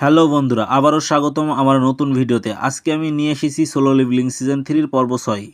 Hello বন্ধুরা, আবারও স্বাগতম আমার নতুন ভিডিওতে। আজকে আমি নিয়ে এসেছি সোলো লিভলিং সিজন থ্রির পর্ব ছয়।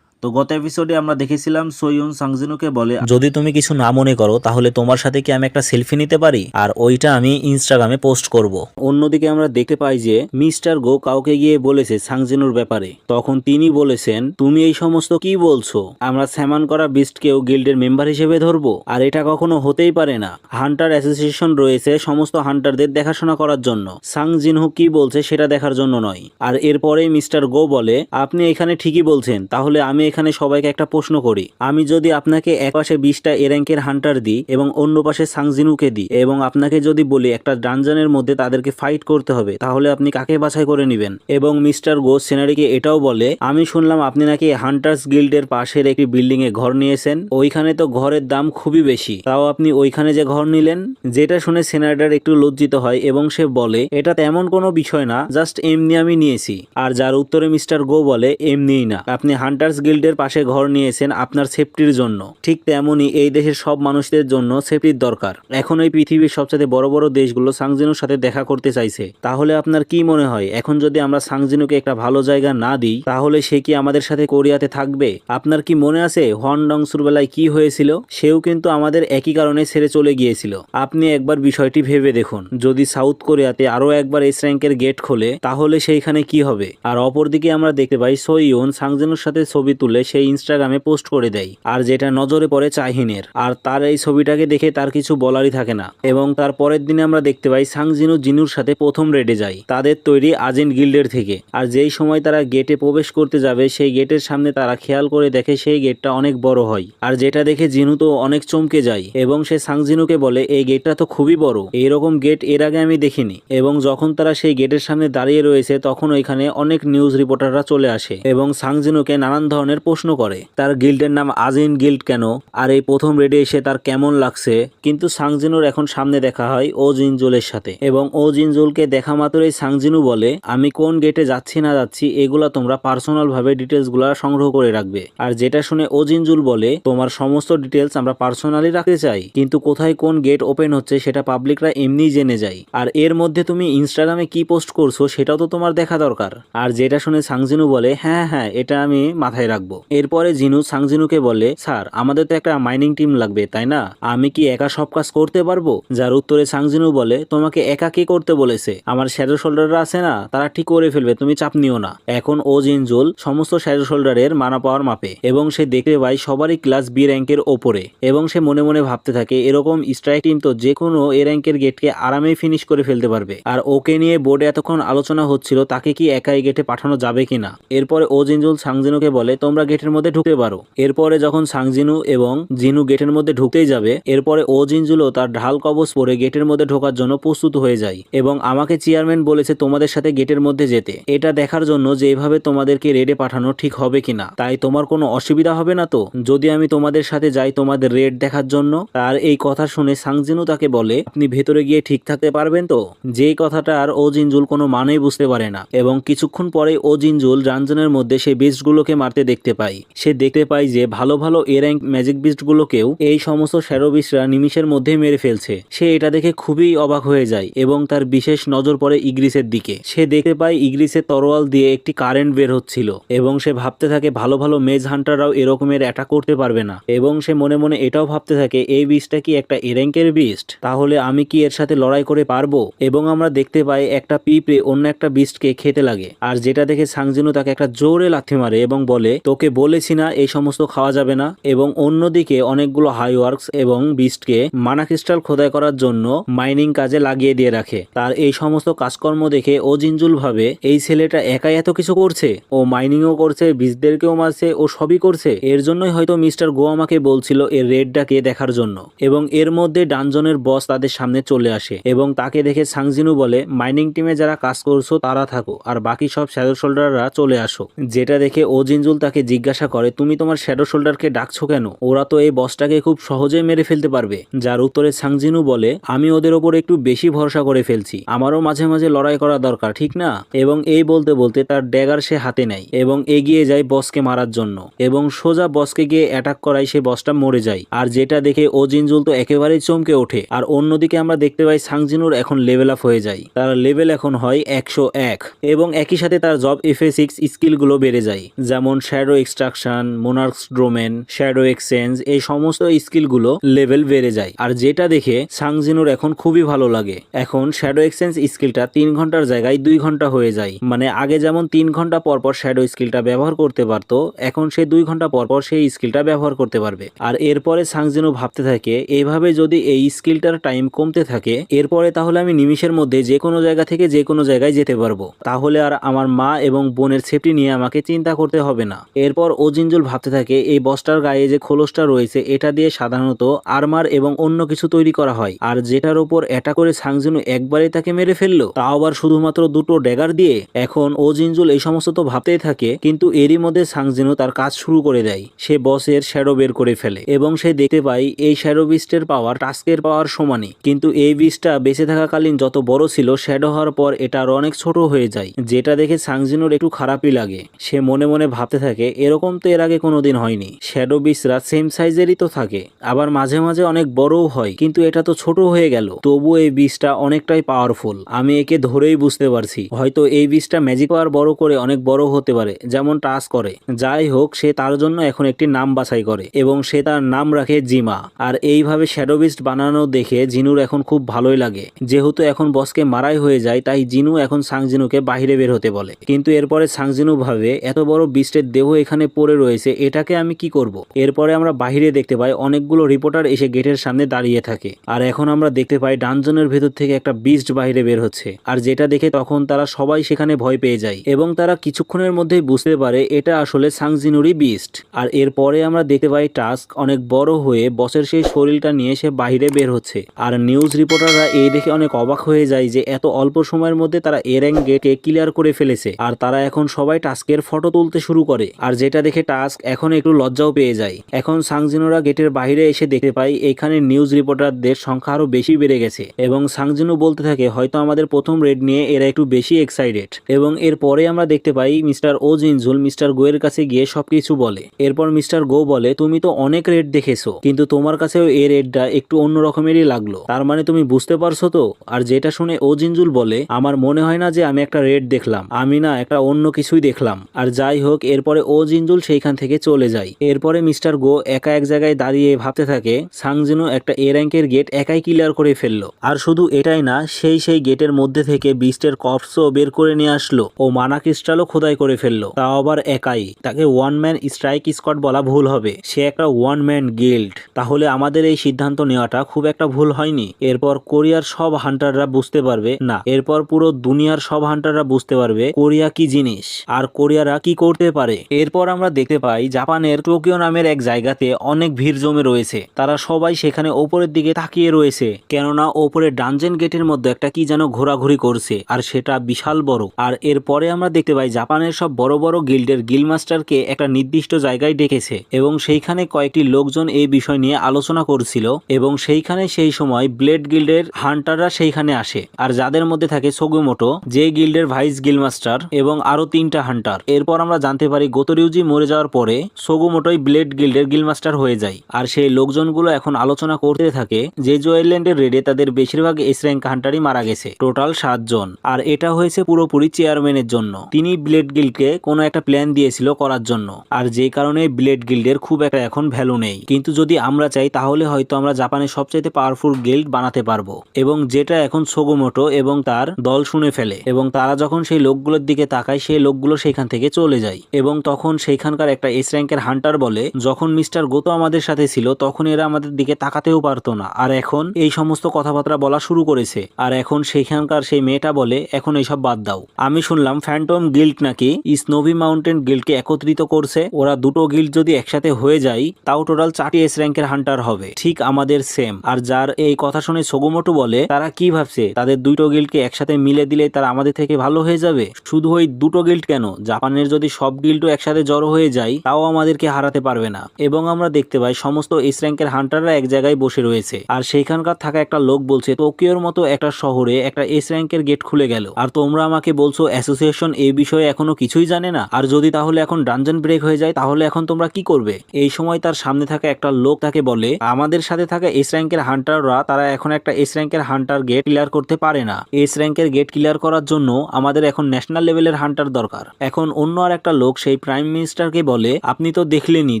তো গত এপিসোডে আমরা দেখেছিলাম সৈয়ন সাংজিনুকে বলে যদি তুমি কিছু না মনে করো তাহলে তোমার সাথে কি আমি একটা সেলফি নিতে পারি? আর ওইটা আমি ইনস্টাগ্রামে পোস্ট করব। অন্যদিকে আমরা দেখতে পাই যে মিস্টার গো কাউকে গিয়ে বলেছে সাংজিনুর ব্যাপারে। তখন তিনি বলেছেন তুমি এই সমস্ত কি বলছো? আমরা স্যামান করা বিস্টকেও গিল্ডের মেম্বার হিসেবে ধরবো। আর এটা কখনো হতেই পারে না। হান্টার অ্যাসোসিয়েশন রয়েছে সমস্ত হান্টারদের দেখাশোনা করার জন্য। সাংজিনহু কি বলছে সেটা দেখার জন্য নয়। আর এরপরেই মিস্টার গো বলে আপনি এখানে ঠিকই বলছেন। তাহলে আমি এখানে সবাইকে একটা প্রশ্ন করি। আমি যদি আপনাকে এক পাশে বিশটা এ র্যাঙ্কের হান্টার দিই এবং অন্য পাশে সাংজিনুকে দিই এবং আপনাকে যদি বলি একটা ডানজনের মধ্যে তাদেরকে ফাইট করতে হবে, তাহলে আপনি কাকে বাছাই করে নেবেন? এবং মিস্টার গো সেনারিকে এটাও বলে, আমি শুনলাম আপনি নাকি হান্টার্স গিল্ডের পাশের একটি বিল্ডিং এ ঘর নিয়েছেন, ওইখানে তো ঘরের দাম খুবই বেশি। তাও আপনি ওইখানে যে ঘর নিলেন, যেটা শুনে সেনারেটার একটু লজ্জিত হয় এবং সে বলে, এটা তেমন কোনো বিষয় না জাস্ট এমনি আমি নিয়েছি। আর যার উত্তরে মিস্টার গো বলে, এমনিই না। আপনি হান্টার্স গিল্ডের পাশে ঘর নিয়েছেন আপনার সেফটির জন্য। ঠিক তেমনই এই দেশের সব মানুষদের জন্য সেফটির দরকার। এখন এই পৃথিবীর সবচেয়ে বড় বড় দেশগুলো সাংজিনুর সাথে দেখা করতে চাইছে। তাহলে আপনার কি মনে হয়? এখন যদি আমরা সাংজিনুকে একটা ভালো জায়গা না দিই, তাহলে সে কি আমাদের সাথে কোরিয়াতে থাকবে? আপনার কি মনে আছে হন ডংসুর বেলায় কি হয়েছিল? সেও কিন্তু আমাদের একই কারণে ছেড়ে চলে গিয়েছিল। আপনি একবার বিষয়টি ভেবে দেখুন। যদি সাউথ কোরিয়াতে আরও একবার এস র্যাঙ্কের গেট খোলে, তাহলে সেইখানে কি হবে? আর অপরদিকে আমরা দেখতে পাই সইয়ন সাংজিনুর সাথে ছবি তুলে সেই ইনস্টাগ্রামে পোস্ট করে দেয়। আর যেটা নজরে পড়ে চাহিনের। আর তার এই ছবিটাকে দেখে তার কিছু বলারই থাকে না। এবং তার পরের দিনে আমরা দেখতে পাই সাংজিনু জিনুর সাথে প্রথম রেডে যায়। তাদের তৈরি আজেন্ট গিল্ডের থেকে। আর যেই সময় তারা গেটে প্রবেশ করতে যাবে, সেই গেটের সামনে তারা খেয়াল করে দেখে সেই গেটটা অনেক বড় হয়। আর যেটা দেখে জিনু তো অনেক চমকে যায়। এবং সে সাংজিনুকে বলে, এই গেটটা তো খুবই বড়। এইরকম গেটের আগে আমি দেখিনি। এবং যখন তারা সেই গেটের সামনে দাঁড়িয়ে রয়েছে, তখন ওইখানে অনেক নিউজ রিপোর্টাররা চলে আসে। এবং সাংজিনুকে নানান ধরনের প্রশ্ন করে, তার গিল্ডের নাম আজিন গিল্ড কেন? আর এই প্রথম রেডে এসে তার কেমন লাগছে? কিন্তু সাংজিনুর এখন সামনে দেখা হয় ও জিনজুলের সাথে। এবং ও জিনজুলকে দেখা মাত্রই সাংজিনু বলে, আমি কোন গেটে যাচ্ছি না যাচ্ছি, এগুলা তোমরা পার্সোনাল ভাবে ডিটেলসগুলা সংগ্রহ করে রাখবে। আর যেটা শুনে ও জিনজুল বলে, তোমার সমস্ত ডিটেলস আমরা পার্সোনালি রাখতে চাই, কিন্তু কোথায় কোন গেট ওপেন হচ্ছে সেটা পাবলিকরা এমনিই জেনে যায়। আর এর মধ্যে তুমি ইনস্টাগ্রামে কি পোস্ট করছ সেটাও তো তোমার দেখা দরকার। আর যেটা শুনে সাংজিনু বলে হ্যাঁ হ্যাঁ এটা আমি মাথায় রাখব। এরপরে জিনু সাংজিনুকে বলে, স্যার, আমাদের তো একটা মাইনিং টিম লাগবে, তাই না? আমি কি একা সব কাজ করতে পারব? যার উত্তরে সাংজিনু বলে, তোমাকে একা কে করতে বলেছে? আমার শ্যাডো শোল্ডাররা আছে না, তারা ঠিক করে ফেলবে, তুমি চাপ নিও না। এখন ও জিনজুল সমস্ত শ্যাডো শোল্ডারের মানা পাওয়ার মাপে, এবং সে দেখতে পায় সবারই ক্লাস বি র্যাঙ্কের ওপরে, এবং সে মনে মনে ভাবতে থাকে, এরকম স্ট্রাইক টিম তো যে কোনো এ র্যাঙ্কের গেটকে আরামেই ফিনিশ করে ফেলতে পারবে। আর ওকে নিয়ে বোর্ডে এতক্ষণ আলোচনা হচ্ছিল, তাকে কি একাই গেটে পাঠানো যাবে কিনা? এরপরে ও জিনজুল সাংজিনুকে বলে তোমরা গেটের মধ্যে ঢুকতে পারো। এরপরে যখন সাংজিনু এবং জিনু গেটের মধ্যে ঢুকতেই যাবে, এরপরে ও জিনজুলও তার ঢাল কবচ পরে গেটের মধ্যে ঢোকার জন্য প্রস্তুত হয়ে যায় এবং আমাকে চেয়ারম্যান বলেছে তোমাদের সাথে গেটের মধ্যে যেতে। এটা দেখার জন্য যে এভাবে তোমাদেরকে রেডে পাঠানো ঠিক হবে কিনা। তাই তোমার কোনো অসুবিধা হবে না তো? যদি আমি তোমাদের সাথে যাই তোমাদের রেড দেখার জন্য আর এই কথা শুনে সাংজিনু তাকে বলে, আপনি ভেতরে গিয়ে ঠিক থাকতে পারবেন তো? যেই কথাটা আর ও জিনজুল কোনো মানেই বুঝতে পারে না। এবং কিছুক্ষণ পরে ও জিনজুল রানজনের মধ্যে সেই বিস্টগুলোকে মারতে দেখতে পাই। সে দেখতে পাই যে ভালো ভালো এ র্যাঙ্ক ম্যাজিক বিস্টগুলোকেও এই সমস্ত শ্যাডো বিস্টরা নিমিষের মধ্যেই মেরে ফেলছে। সে এটা দেখে খুবই অবাক হয়ে যায় এবং তার বিশেষ নজর পড়ে ইগ্রিসের দিকে। সে দেখতে পায় ইগ্রিসের তরোয়াল দিয়ে একটি কারেন্ট বের হচ্ছিল এবং সে ভাবতে থাকে ভালো ভালো মেজ হান্টাররাও এরকমের অ্যাটাক করতে পারবে না। এবং সে মনে মনে এটাও ভাবতে থাকে, এই বিস্টটা কি একটা এ র্যাঙ্কের বিস্ট তাহলে আমি কি এর সাথে লড়াই করে পারব? এবং আমরা দেখতে পাই একটা পিঁপড়ে অন্য একটা বিস্টকে খেতে লাগে। আর যেটা দেখে সাংজিনু তাকে একটা জোরে লাথি মারে এবং বলে তোকে বলেছি না, এই সমস্ত খাওয়া যাবে না। এবং অন্যদিকে অনেকগুলো হাই ওয়ার্কস এবং বিস্টকে মানা ক্রিস্টাল খোদাই করার জন্য মাইনিং কাজে লাগিয়ে দিয়ে রাখে। তার এই সমস্ত কাজকর্ম দেখে ও জিনজুল ভাবে, এই ছেলেটা একাই এত কিছু করছে? ও মাইনিংও করছে বীজদেরকেও মারছে, ও সবই করছে। এর জন্যই হয়তো মিস্টার গো আমাকে বলছিল এর রেডটাকে দেখার জন্য। এবং এর মধ্যে ডানজনের বস তাদের সামনে চলে আসে। এবং তাকে দেখে সাংজিনু বলে মাইনিং টিমে যারা কাজ করছ তারা থাকো, আর বাকি সব শ্যাডো শোল্ডাররা চলে আসো। যেটা দেখে ও জিনজুল তাকে জিজ্ঞাসা করে, তুমি তোমার শ্যাডো শোল্ডারকে ডাকছো কেন? ওরা তো এই বসটাকে খুব সহজেই মেরে ফেলতে পারবে। যার উত্তরে সাংজিনু বলে, আমি ওদের ওপর একটু বেশি ভরসা করে ফেলছি। আমারও মাঝে মাঝে লড়াই করা দরকার, ঠিক না? এবং এই বলতে বলতে তার ড্যাগার সে হাতে নেয় এবং এগিয়ে যায় বসকে মারার জন্য। এবং সোজা বসকে গিয়ে অ্যাটাক করায় সে বসটা মরে যায়। আর যেটা দেখে ও জিনজুল তো একেবারেই চমকে ওঠে। আর অন্যদিকে আমরা দেখতে পাই সাংজিনুর এখন লেভেল আপ হয়ে যায়। তার লেভেল এখন হয় একশো এক। এবং একই সাথে তার জব এফএ সিক্স স্কিলগুলো বেড়ে যায়। যেমন শ্যাডো এক্সট্রাকশন মোনার্কস ড্রোমেন শ্যাডো এক্সচেঞ্জ এই সমস্ত স্কিলগুলো লেভেল বেড়ে যায়। আর যেটা দেখে সাংজিনুর এখন খুবই ভালো লাগে। এখন শ্যাডো এক্সচেঞ্জ স্কিলটা তিন ঘণ্টার জায়গায় দুই ঘণ্টা হয়ে যায়। মানে আগে যেমন তিন ঘণ্টা পর পর শ্যাডো স্কিলটা ব্যবহার করতে পারতো, এখন সে দুই ঘণ্টা পর পর সেই স্কিলটা ব্যবহার করতে পারবে। আর এরপরে সাংজিনু ভাবতে থাকে এভাবে যদি এই স্কিলটার টাইম কমতে থাকে, এরপরে তাহলে আমি নিমিষের মধ্যে যে কোনো জায়গা থেকে যে কোনো জায়গায় যেতে পারব। তাহলে আর আমার মা এবং বোনের সেফটি নিয়ে আমাকে চিন্তা করতে হবে না। এরপর ওজিনজুল ভাবতে থাকে, এই বসটার গায়ে যে খোলসটা রয়েছে, এটা দিয়ে সাধারণত আর্মার এবং অন্য কিছু তৈরি করা হয়। আর যেটার উপর এটা করে সাংজিনু একবারে তাকে মেরে ফেলল, তাও আবার শুধুমাত্র দুটো ড্যাগার দিয়ে। এখন ওজিনজুল এই সমস্ত তো ভাবতেই থাকে, কিন্তু এরই মধ্যে সাংজিনু তার কাজ শুরু করে দেয়। সে বসের শ্যাডো বের করে ফেলে এবং সে দেখতে পাই এই শ্যাডো বিস্টের পাওয়ার টাস্কের পাওয়ার সমানই। কিন্তু এই বিস্টটা বেঁচে থাকাকালীন যত বড় ছিল শ্যাডো হওয়ার পর এটা আরও অনেক ছোট হয়ে যায়, যেটা দেখে সাংজিনুর একটু খারাপই লাগে। সে মনে মনে ভাবতে থাকে এরকম তো এর আগে কোনোদিন হয়নি। শ্যাডো বিস্টরা সেম সাইজেরই তো থাকে। আবার মাঝে মাঝে অনেক বড়ও হয়, কিন্তু এটা তো ছোট হয়ে গেল। তবু এই বীজটা অনেকটাই পাওয়ারফুল আমি একে ধরেই বুঝতে পারছি। হয়তো এই বীজটা ম্যাজিক পাওয়ার বড় করে অনেক বড় হতে পারে, যেমন টাস করে। যাই হোক, সে তার জন্য এখন একটি নাম বাছাই করে, এবং সে তার নাম রাখে জিমা আর এইভাবে শ্যাডো বিস্ট বানানো দেখে জিনুর এখন খুব ভালোই লাগে। যেহেতু এখন বসকে মারাই হয়ে যায়, তাই জিনু এখন সাংজিনুকে বাইরে বের হতে বলে। কিন্তু এরপরে সাংজিনু ভাবে এত বড় বিস্টের দেহ এখানে পড়ে রয়েছে, এটাকে আমি কি করব? এরপরে আমরা বাহিরে দেখতে পাই, অনেকগুলো রিপোর্টার এসে গেটের সামনে দাঁড়িয়ে থাকে। আর এখন আমরা দেখতে পাই ডানজনের ভেতর থেকে একটা বিস্ট বাইরে বের হচ্ছে। আর যেটা দেখে তখন তারা সবাই সেখানে ভয় পেয়ে যায়। এবং তারা কিছুক্ষণের মধ্যেই বুঝতে পারে, এটা আসলে সাংজিনুরই বিস্ট আর এরপরে আমরা দেখতে পাই টাস্ক অনেক বড় হয়ে বসের সেই শরীরটা নিয়ে সে বাহিরে বের হচ্ছে। আর নিউজ রিপোর্টাররা এই দেখে অনেক অবাক হয়ে যায় যে, এত অল্প সময়ের মধ্যে তারা এ র্যাঙ্ক গেটে ক্লিয়ার করে ফেলেছে। আর তারা এখন সবাই টাস্কের ফটো তুলতে শুরু করে। আর যেটা দেখে টাস্ক এখন একটু লজ্জাও পেয়ে যায়। এখন সাংজিনুরা গেটের বাইরে এসে দেখতে পাই, এখানে নিউজ রিপোর্টারদের সংখ্যা আরও বেশি বেড়ে গেছে এবং সাংজিনু বলতে থাকে, হয়তো আমাদের প্রথম রেড নিয়ে এরা একটু বেশি এক্সাইটেড এবং এরপরে আমরা দেখতে পাই, মিস্টার ও জিনজুল মিস্টার গোয়ের কাছে গিয়ে সবকিছু বলে। এরপর মিস্টার গো বলে, তুমি তো অনেক রেড দেখেছ, কিন্তু তোমার কাছেও এই রেডটা একটু অন্য রকমেরই লাগল। তার মানে তুমি বুঝতে পারছ তো? আর যেটা শুনে ও জিনজুল বলে, আমার মনে হয় না যে আমি একটা রেড দেখলাম। আমি না একটা অন্য কিছুই দেখলাম। আর যাই হোক, এরপরে ও জিনজুল সেইখান থেকে চলে যায়। এরপরে মিস্টার গো একা এক জায়গায় দাঁড়িয়ে ভাবতে থাকে সাংজিনু একটা এ র্যাঙ্কের গেট একাই ক্লিয়ার করে ফেলল। আর শুধু এটাই না, সেই সেই গেটের মধ্যে থেকে বিস্টের কপসও বের করে নিয়ে আসলো ও মানা ক্রিস্টালও খোদাই করে ফেলল। তাও আবার একাই। তাকে ওয়ান ম্যান স্ট্রাইক স্কোয়াড বলা ভুল হবে। সে একটা ওয়ান ম্যান গিল্ড তাহলে আমাদের এই সিদ্ধান্ত নেওয়াটা খুব একটা ভুল হয়নি। এরপর কোরিয়ার সব হান্টাররা বুঝতে পারবে, না, এরপর পুরো দুনিয়ার সব হান্টাররা বুঝতে পারবে কোরিয়া কি জিনিস, আর কোরিয়ারা কি করতে পারে। এরপর আমরা দেখতে পাই জাপানের টোকিও নামের এক জায়গাতে অনেক ভিড় জমে রয়েছে। তারা সবাই সেখানে ওপরের দিকে তাকিয়ে রয়েছে, কেননা ওপরে ডানজেন গেটের মধ্যে একটা কি যেন ঘোরাঘুরি করছে, আর সেটা বিশাল বড়। আর এরপরে আমরা দেখতে পাই জাপানের সব বড় বড় গিল্ডের গিল মাস্টারকে একটা নির্দিষ্ট জায়গায় ডেকেছে, এবং সেইখানে কয়েকটি লোকজন এই বিষয় নিয়ে আলোচনা করছিল, এবং সেইখানে সেই সময় ব্লেড গিল্ডের হান্টাররা সেইখানে আসে, আর যাদের মধ্যে থাকে সগুমোটো, যে গিল্ডের ভাইস গিল মাস্টার এবং আরও তিনটা হান্টার। এরপর আমরা জানতে পারি গোতরিউজি মরে যাওয়ার পরে সগুমোটোই ব্লেড গিল্ডের গিলমাস্টার হয়ে যায়। আর সেই লোকজনগুলো এখন আলোচনা করতে থাকে যে জয়েল্যান্ডের রেডে তাদের বেশিরভাগ এস র্যাঙ্ক হান্টারই মারা গেছে, টোটাল সাতজন। আর এটা হয়েছে পুরোপুরি চেয়ারম্যানের জন্য। তিনি ব্লেড গিল্ডকে কোনো একটা প্ল্যান দিয়েছিল করার জন্য। আর যে কারণে ব্লেড গিল্ডের খুব একটা এখন ভ্যালু নেই। কিন্তু যদি আমরা চাই, তাহলে হয়তো আমরা জাপানের সবচাইতে পাওয়ারফুল গিল্ড বানাতে পারব। এবং যেটা এখন সোগোমোটো এবং তার দল শুনে ফেলে। এবং তারা যখন সেই লোকগুলোর দিকে তাকায়, সেই লোকগুলো সেখান থেকে চলে যায়। এবং তখন সেইখানকার একটা এস র্যাঙ্কের হান্টার বলে, যখন মিস্টার গোতো আমাদের সাথে ছিল, তখন এরা আমাদের দিকে তাকাতেও পারতো না। আর এখন এই সমস্ত কথাবার্তা বলা শুরু করেছে। আর এখন সেইখানকার সেই মেয়েটা বলে, এখন এইসব বাদ দাও। আমি শুনলাম ফ্যান্টম গিল্ড নাকি? স্নোভি মাউন্টেন গিল্ডকে একত্রিত করছে। ওরা দুটো গিল্ড যদি একসাথে হয়ে যায়, তাও টোটাল চারটি এস র্যাঙ্কের হান্টার হবে। ঠিক আমাদের সেম আর যার এই কথা শুনে সগুমোটো বলে, তারা কি ভাবছে? তাদের দুটো গিল্ডকে একসাথে মিলে দিলে তারা আমাদের থেকে ভালো হয়ে যাবে? শুধু ওই দুটো গিল্ড কেন? জাপানের যদি সব গিল্ডও একসাথে একসাথে জড়ো হয়ে যাই, তাও আমাদেরকে হারাতে পারবে না। এবং আমরা দেখতে পাই সমস্ত এস র্যাঙ্কের হান্টাররা এক জায়গায় বসে রয়েছে। আর সেইখানকার থাকা একটা লোক বলছে টোকিওর মতো একটা শহরে একটা এস র্যাঙ্কের গেট খুলে গেল। আর তোমরা আমাকে বলছো অ্যাসোসিয়েশন এই বিষয়ে এখনও কিছুই জানে না। আর যদি তাহলে এখন ডানজন ব্রেক হয়ে যায়, তাহলে এখন তোমরা কি করবে? এই সময় তার সামনে থাকা একটা লোক তাকে বলে, আমাদের সাথে থাকা এস র্যাঙ্কের হান্টাররা তারা এখন একটা এস র্যাঙ্কের হান্টার গেট ক্লিয়ার করতে পারে না। এস র্যাঙ্কের গেট ক্লিয়ার করার জন্য আমাদের এখন ন্যাশনাল লেভেলের হান্টার দরকার। এখন অন্য আর একটা লোক সেই প্রাইম মিনিস্টারকে বলে, আপনি তো দেখলেনি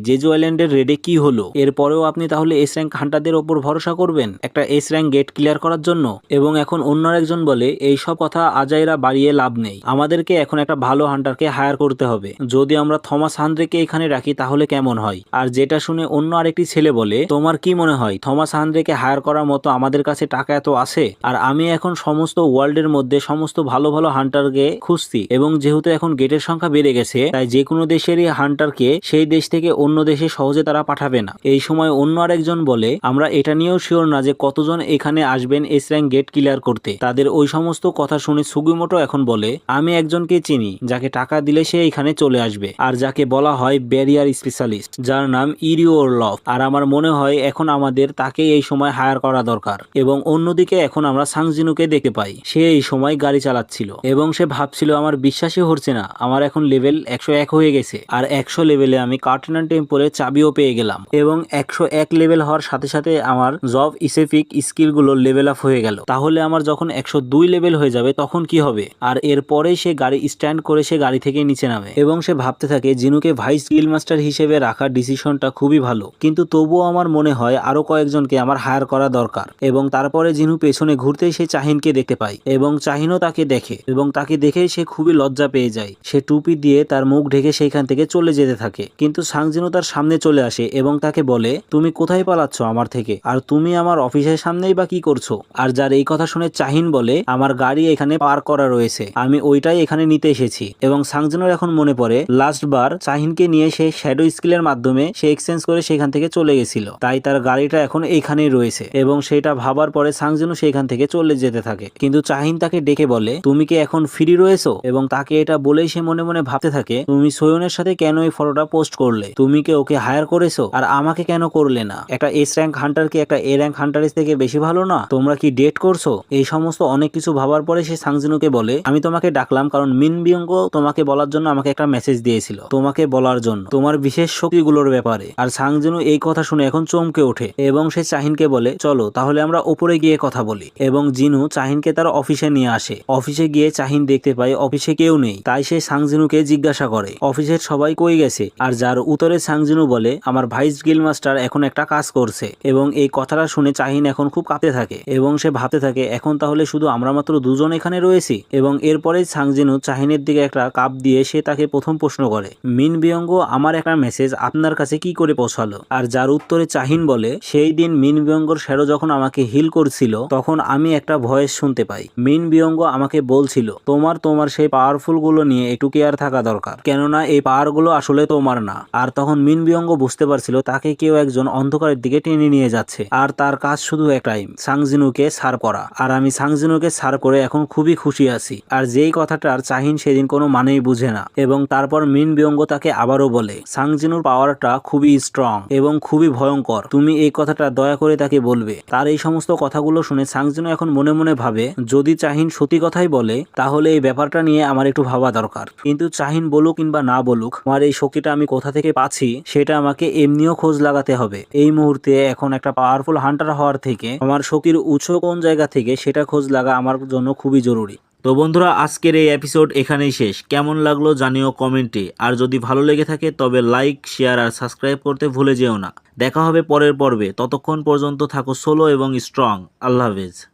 জেজু আইল্যান্ডের রেডে কি হলো। এরপরেও আপনি তাহলে এস র্যাঙ্ক হান্টারদের ওপর ভরসা করবেন? একটা এস র্যাঙ্ক গেট ক্লিয়ার করার জন্য। এবং এখন অন্য একজন বলে, এই সব কথা আজাইরা বাড়িয়ে লাভ নেই। আমাদেরকে এখন একটা ভালো হান্টারকে হায়ার করতে হবে। যদি আমরা থমাস হান্দ্রেকে এখানে রাখি, তাহলে কেমন হয়? আর যেটা শুনে অন্য আরেকটি ছেলে বলে, তোমার কি মনে হয় থমাস হান্দ্রেকে হায়ার করার মতো আমাদের কাছে টাকা এত আছে? আর আমি এখন সমস্ত ওয়ার্ল্ডের মধ্যে সমস্ত ভালো ভালো হান্টারকে খুঁজছি। এবং যেহেতু এখন গেটের সংখ্যা বেড়ে গেছে, তাই যে কোনো দেশেরই হান্টারকে সেই দেশ থেকে অন্য দেশে সহজে তারা পাঠাবে না। এই সময় অন্য আরেকজন বলে, আমরা এটা নিয়েও শিওর না যে কতজন এখানে আসবেন এস র্যাঙ্ক গেট ক্লিয়ার করতে। তাদের ওই সমস্ত কথা শুনে সুগিমোটো এখন বলে, আমি একজনকে চিনি, যাকে টাকা দিলে সে এখানে চলে আসবে, আর যাকে বলা হয় ব্যারিয়ার স্পেশালিস্ট যার নাম ইরিওর লভ আর আমার মনে হয় এখন আমাদের তাকে এই সময় হায়ার করা দরকার। এবং অন্যদিকে এখন আমরা সাংজিনুকে দেখতে পাই। সে এই সময় গাড়ি চালাচ্ছিল। এবং সে ভাবছিল, আমার বিশ্বাসই হচ্ছে না। আমার এখন লেভেল একশো এক হয়ে গেছে। আর একশো লেভেলে আমি কার্টনান টেম্পলের চাবিও পেয়ে গেলাম। এবং একশো এক লেভেল হওয়ার সাথে সাথে আমার জব ইসেফিক স্কিলগুলো লেভেল আপ হয়ে গেল। তাহলে আমার যখন একশো দুই লেভেল হয়ে যাবে, তখন কি হবে? আর এরপরেই সে গাড়ি স্ট্যান্ড করে সে গাড়ি থেকে নিচে নামে। এবং সে ভাবতে থাকে, জিনুকে ভাইস স্কিল মাস্টার হিসেবে রাখার ডিসিশনটা খুবই ভালো। কিন্তু তবুও আমার মনে হয় আরও কয়েকজনকে আমার হায়ার করা দরকার। এবং তারপরে জিনু পেছনে ঘুরতেই সে চাহিনকে দেখতে পায়। এবং চাহিনও তাকে দেখে। এবং তাকে দেখেই সে খুবই লজ্জা পেয়ে যায়। সে টুপি দিয়ে তার মুখ ঢেকে সেইখান থেকে চলে যেতে থাকে। কিন্তু সাংজিনু তার সামনে চলে আসে এবং তাকে বলে, তুমি কোথায় পালাচ্ছ আমার থেকে? আর তুমি আমার অফিসের সামনেই বা কি করছ? আর যার এই কথা শুনে চাহিন বলে, আমার গাড়ি এখানে পার করা রয়েছে। আমি ওইটাই এখানে নিতে এসেছি। এবং সাংজিনুর এখন মনে পড়ে, লাস্ট বার চাহিনকে নিয়ে সে শ্যাডো স্কিলের মাধ্যমে সে এক্সচেঞ্জ করে সেখান থেকে চলে গেছিল। তাই তার গাড়িটা এখন এইখানেই রয়েছে। এবং সেটা ভাবার পরে সাংজিনু সেখান থেকে চলে যেতে থাকে। কিন্তু চাহিন তাকে ডেকে বলে, তুমি কি এখন ফ্রি রয়েছো? এবং তাকে এটা বলেই সে মনে মনে ভাবতে থাকে, তুমি সোয়নের সাথে কেন এই ফটোটা পোস্ট করলে? তুমি কে ওকে হায়ার করেছ? আর আমাকে কেন করলে না? একটা এস র্যাঙ্ক হান্টার কি একটা এ র্যাঙ্ক হান্টারের থেকে বেশি ভালো না? তোমরা কি ডেট করছ? এই সমস্ত অনেক কিছু ভাবার পরে সে সাংজিনুকে বলে, আমি তোমাকে ডাকলাম কারণ মিন বিয়ঙ্গ তোমাকে বলার জন্য আমাকে একটা মেসেজ দিয়েছিল। তোমাকে বলার জন্য। তোমার বিশেষ শক্তিগুলোর ব্যাপারে। আর সাংজিনু এই কথা শুনে এখন চমকে ওঠে এবং সে চাহিনকে বলে, চলো, তাহলে আমরা উপরে গিয়ে কথা বলি। এবং জিনু চাহিনকে তার অফিসে নিয়ে আসে। অফিসে গিয়ে চাহিন দেখতে পায় অফিসে কেউ নেই। তাই সে সাংজিনুকে জিজ্ঞাসা করে অফিসের সবাই কই গেছে? আর যার উত্তরে সাংজিনু বলে, আমার ভাইস গিল মাস্টার এখন একটা কাজ করছে। এবং এই কথাটা শুনে চাহিন এখন খুব কাঁপতে থাকে। এবং সে ভাবতে থাকে, এখন তাহলে শুধু আমরা মাত্র দুজন এখানে রয়েছি? এবং এরপরে সাংজিনু চাহিনের দিকে একটা কাপ দিয়ে সে তাকে প্রথম প্রশ্ন করে, মিন বিয়ঙ্গ, আমার একটা মেসেজ আপনার কাছে কি করে পৌঁছালো? আর যার উত্তরে চাহিন বলে, সেই দিন মিন বিয়ঙ্গর শ্যাডো যখন আমাকে হিল করছিল, তখন আমি একটা ভয়েস শুনতে পাই। মিন বিয়ঙ্গ আমাকে বলছিল, তোমার তোমার সেই পাওয়ারফুলগুলো নিয়ে একটু কেয়ার থাকা দরকার। কেননা এই পাওয়ারগুলো আসলে তোমার না। আর তখন মিন বিয়ঙ্গ বুঝতে পারছিল তাকে কেউ একজন অন্ধকারের দিকে টেনে নিয়ে যাচ্ছে। আর তার কাজ শুধু একটাই, সাংজিনুকে সার করা। আর আমি সাংজিনুকে সার করে এখন খুবই খুশি আছি। আর যেই কথাটার চাহিন সেদিন কোনো মানেই বুঝে না। এবং তারপর মিন বিয়ঙ্গ তাকে আবারও বলে, সাংজিনুর পাওয়ারটা খুবই স্ট্রং এবং খুবই ভয়ঙ্কর। তুমি এই কথাটা দয়া করে তাকে বলবে। তার এই সমস্ত কথাগুলো শুনে সাংজিনু এখন মনে মনে ভাবে, যদি চাহিন সত্যি কথাই বলে, তাহলে এই ব্যাপারটা নিয়ে আমার একটু ভাবা দরকার। কিন্তু চাহিন বলুক কিংবা না বলুক আমার এই শক্তিটা আমি কোথা থেকে পাচ্ছি, সেটা আমাকে এমনিও খোঁজ লাগাতে হবে। এই মুহূর্তে এখন একটা পাওয়ারফুল হান্টার হওয়ার থেকে আমার শক্তির উৎস কোন জায়গা থেকে, সেটা খোঁজ লাগা আমার জন্য খুবই জরুরি। তো বন্ধুরা, আজকের এই এপিসোড এখানেই শেষ। কেমন লাগল জানিও কমেন্টে। আর যদি ভালো লেগে থাকে, তবে লাইক শেয়ার আর সাবস্ক্রাইব করতে ভুলে যেও না। দেখা হবে পরের পর্বে। ততক্ষণ পর্যন্ত থাকো সোলো এবং স্ট্রং আল্লাহ হাফেজ।